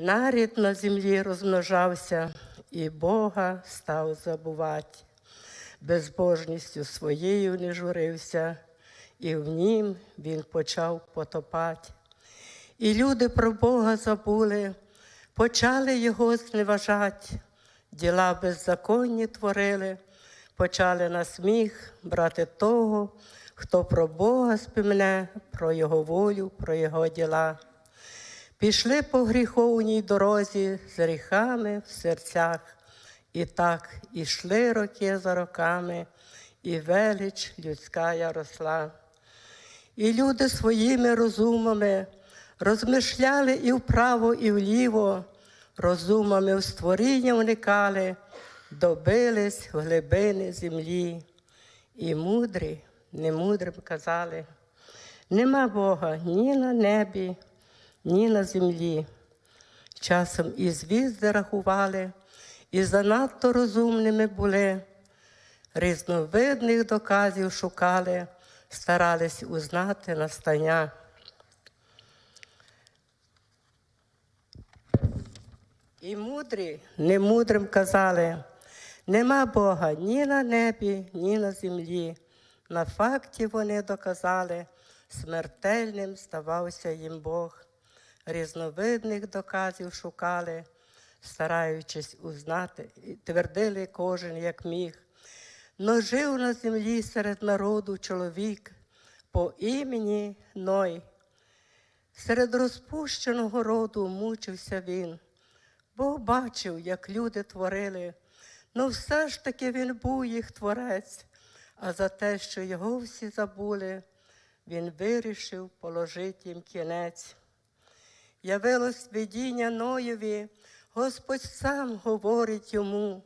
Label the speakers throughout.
Speaker 1: Нарід на землі розмножався, і Бога став забувати. Безбожністю своєю не журився, і в нім він почав потопати. І люди про Бога забули, почали його зневажати, діла беззаконні творили, почали на сміх брати того, хто про Бога спімне, про Його волю, про Його діла. Пішли по гріховній дорозі з гріхами в серцях, і так ішли роки за роками, і велич людська я росла. І люди своїми розумами розмишляли і вправо, і вліво, розумами в створіння вникали, добились в глибини землі. І мудрі, немудрим казали, нема Бога ні на небі, ні на землі. Часом і звізди рахували, і занадто розумними були, різновидних доказів шукали, старались узнати настання. І мудрі немудрим казали, нема Бога ні на небі, ні на землі. На факті вони доказали, смертельним ставався їм Бог. Різновидних доказів шукали, стараючись узнати, і твердили кожен, як міг. Но жив на землі серед народу чоловік по імені Ной. Серед розпущеного роду мучився він. Бог бачив, як люди творили, но все ж таки він був їх творець, а за те, що його всі забули, він вирішив положити їм кінець. Явилось видіння Ноєві, Господь сам говорить йому,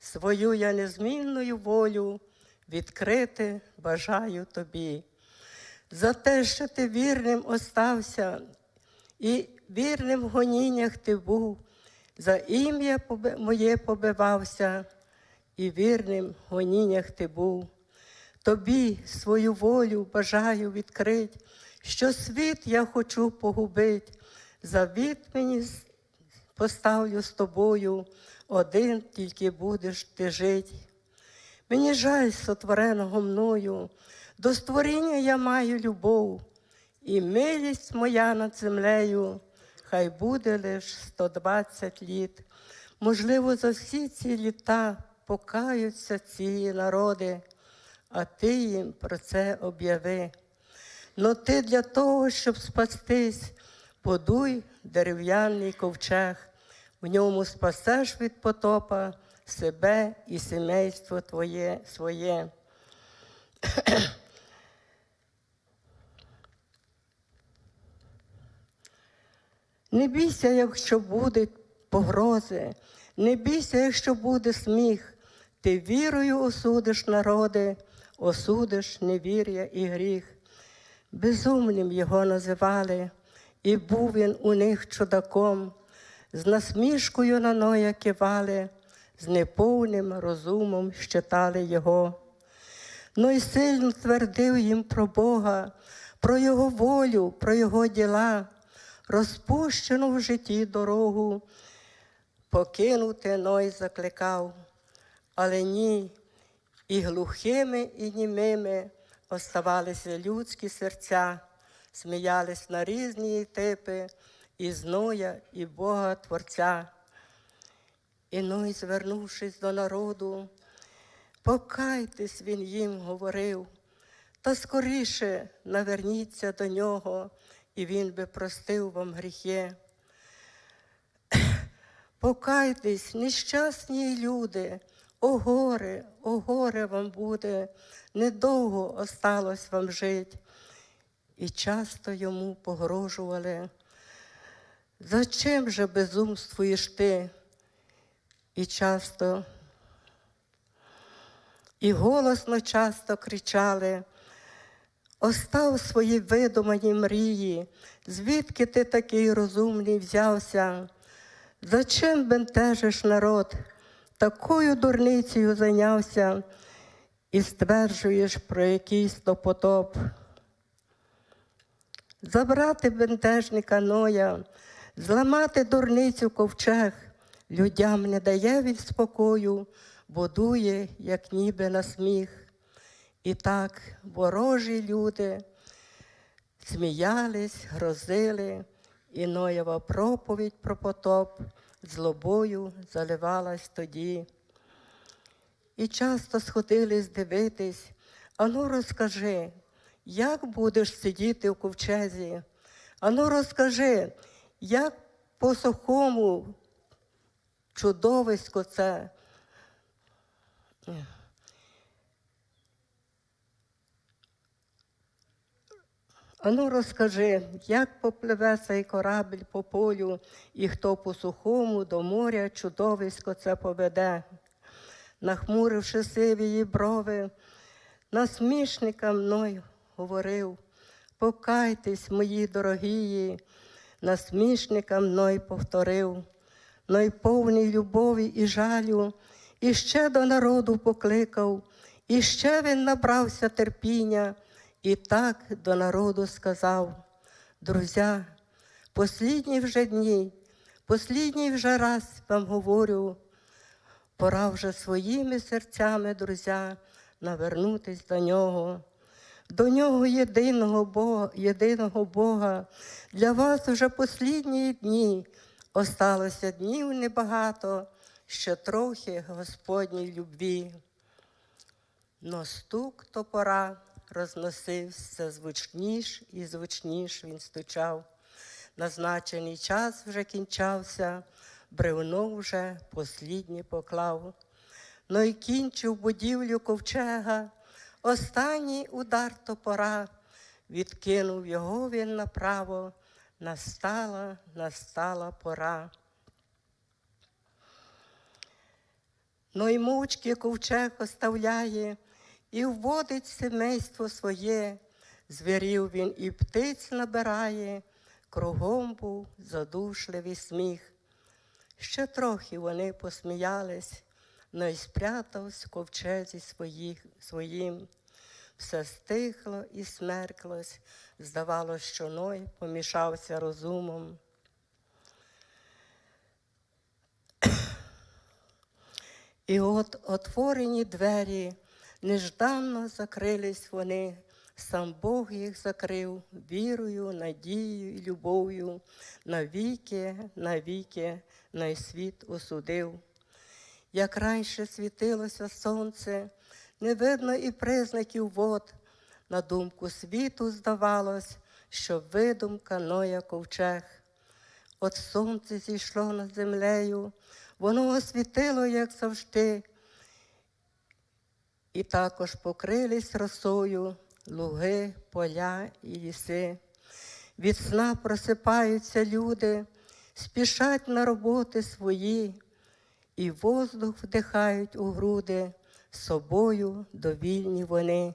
Speaker 1: свою я незмінною волю відкрити бажаю тобі. За те, що ти вірним остався, і вірним в гоніннях ти був, за ім'я моє побивався, і вірним в гоніннях ти був. Тобі свою волю бажаю відкрить, що світ я хочу погубить. Завіт мені поставлю з тобою, один тільки будеш ти жить. Мені жаль сотвореного мною, до створіння я маю любов, і милість моя над землею, хай буде лиш 120 літ. Можливо, за всі ці літа покаються ці народи, а ти їм про це об'яви. Но ти для того, щоб спастись, подуй дерев'яний ковчег, в ньому спасеш від потопа себе і сімейство твоє своє. Не бійся, якщо будуть погрози, не бійся, якщо буде сміх. Ти вірою осудиш народи, осудиш невір'я і гріх. Безумним його називали, і був він у них чудаком, з насмішкою на ноя кивали, з неповним розумом щитали його. Ну й сильно твердив їм про Бога, про Його волю, про Його діла, розпущену в житті дорогу, покинути Ной закликав, але ні, і глухими, і німими оставалися людські серця, сміялись на різні типи, і зноя, і Бога Творця. І Ной, звернувшись до народу, Покайтесь, він їм говорив, та скоріше наверніться до нього, і він би простив вам гріхи. Покайтесь, нещасні люди, о горе, о горе вам буде, недовго осталось вам жить. І часто йому погрожували. Зачем же безумствуєш ти? І часто і голосно часто кричали: Остав свої видумані мрії, звідки ти такий розумний взявся? Зачем бентежиш народ, такою дурницею зайнявся і стверджуєш про якийсь то потоп? Забрати бентежника Ноя, Зламати дурницю ковчег, людям не дає він спокою, будує, як ніби на сміх. І так ворожі люди сміялись, грозили, і Ноєва проповідь про потоп злобою заливалась тоді. І часто сходились дивитись, ану розкажи, як будеш сидіти в ковчезі? Ану розкажи, як по сухому чудовисько це. Ану розкажи, як попливе цей корабль по полю, і хто по сухому до моря чудовисько це поведе, нахмуривши сиві її брови, насмішника мною говорив, покайтесь, мої дорогії, насмішника мною повторив, но й повний любові і жалю, і ще до народу покликав, і ще він набрався терпіння. І так до народу сказав, друзя, послідні вже дні, послідній вже раз вам говорю, пора вже своїми серцями, друзя, навернутись до нього, до нього єдиного Бога, єдиного Бога. Для вас вже послідні дні. Осталося днів небагато, ще трохи Господній любві. Но стук топора розносився звучніш і звучніш він стучав. Назначений час вже кінчався, бревно вже посліднє поклав. Но й кінчив будівлю ковчега, останній удар топора, відкинув його він направо, настала, настала пора. Но й мовчки ковчег оставляє, і вводить семейство своє, звірів він і птиць набирає, кругом був задушливий сміх. Ще трохи вони посміялись, но й спрятавсь в ковчезі своїх, своїм. Все стихло і смерклось, здавалось, що Ной помішався розумом. І от отворені двері Нежданно закрились вони, сам Бог їх закрив вірою, надією і любов'ю, навіки, навіки на світ осудив. Як раніше світилося сонце, не видно і признаків вод. На думку світу здавалось, що видумка Ноя ковчег. От сонце зійшло над землею, воно освітило, як завжди, і також покрились росою луги, поля і ліси. Від сна просипаються люди, спішать на роботи свої, і воздух вдихають у груди, собою довільні вони.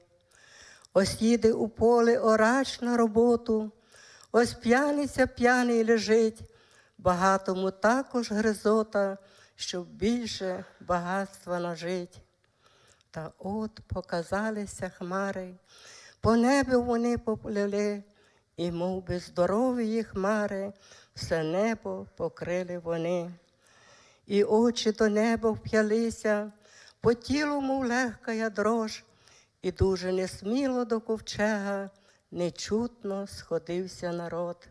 Speaker 1: Ось їде у полеорач на роботу, ось п'яниця п'яний лежить, багатому також гризота, щоб більше багатства нажить. Та от показалися хмари, по небу вони поплили, і, мов би, здорові хмари, все небо покрили вони. І очі до неба вп'ялися, по тілу, мов легка дрож, і дуже несміло до ковчега нечутно сходився народ.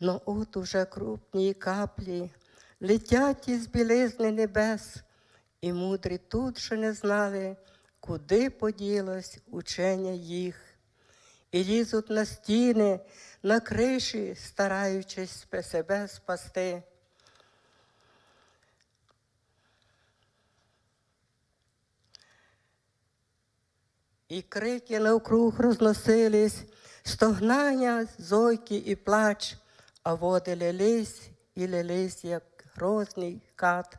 Speaker 1: Но от уже крупні каплі летять із білизни небес. І мудрі тут ще не знали, куди поділось учення їх, і лізуть на стіни, на криші, стараючись себе спасти. І крики навкруг розносились, стогнання, зойки і плач, а води лились і лились, як грозний кат.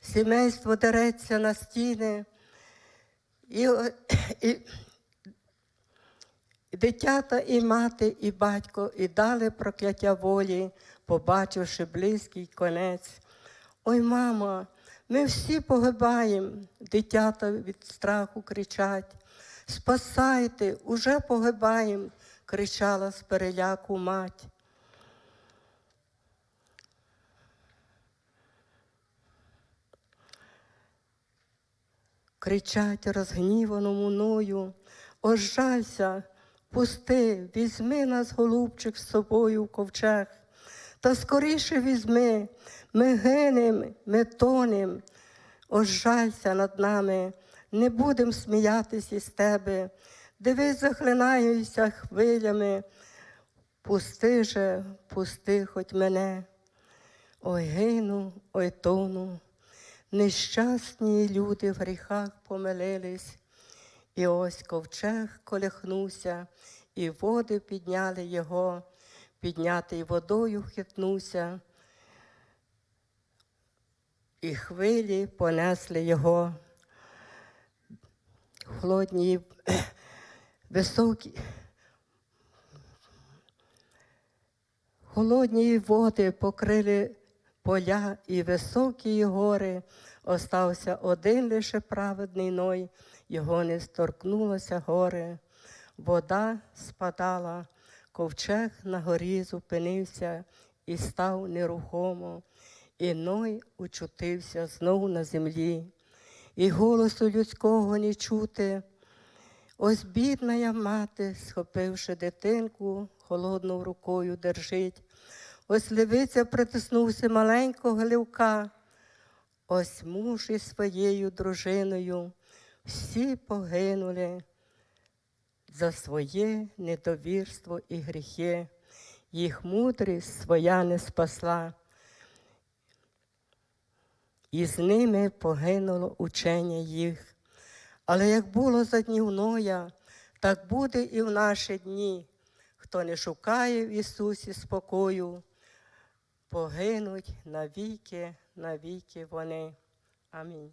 Speaker 1: Сімейство дереться на стіни, і, і, і дитята, і мати, і батько, і дали прокляття волі, побачивши близький конець. Ой, мама, ми всі погибаємо, дитята від страху кричать. Спасайте, уже погибаємо, кричала з переляку мать. Кричать розгнівано мною, ожалься, пусти, візьми нас, голубчик, з собою в ковчег, та скоріше візьми, ми гинем, ми тонем, ожалься над нами, не будем сміятись із тебе, дивись, захлинаюся хвилями, пусти же, пусти хоч мене. Ой гину, ой тону, нещасні люди в гріхах помилились, і ось ковчег колихнувся, і води підняли його, піднятий водою хитнувся, і хвилі понесли його. Холодні, високі, Холодні води покрили поля і високі гори. Остався один лише праведний Ной, його не сторкнулося горе. Вода спадала, ковчег на горі зупинився і став нерухомо, і Ной учутився знов на землі, і голосу людського не чути. Ось бідна я мати, схопивши дитинку, холодною рукою держить. Ось левиця притиснувся маленького гливка. Ось муж із своєю дружиною всі погинули за своє недовірство і гріхи. Їх мудрість своя не спасла. І з ними погинуло учення їх. Але як було за днів Ноя, так буде і в наші дні. Хто не шукає в Ісусі спокою, погинуть навіки, навіки вони. Амінь.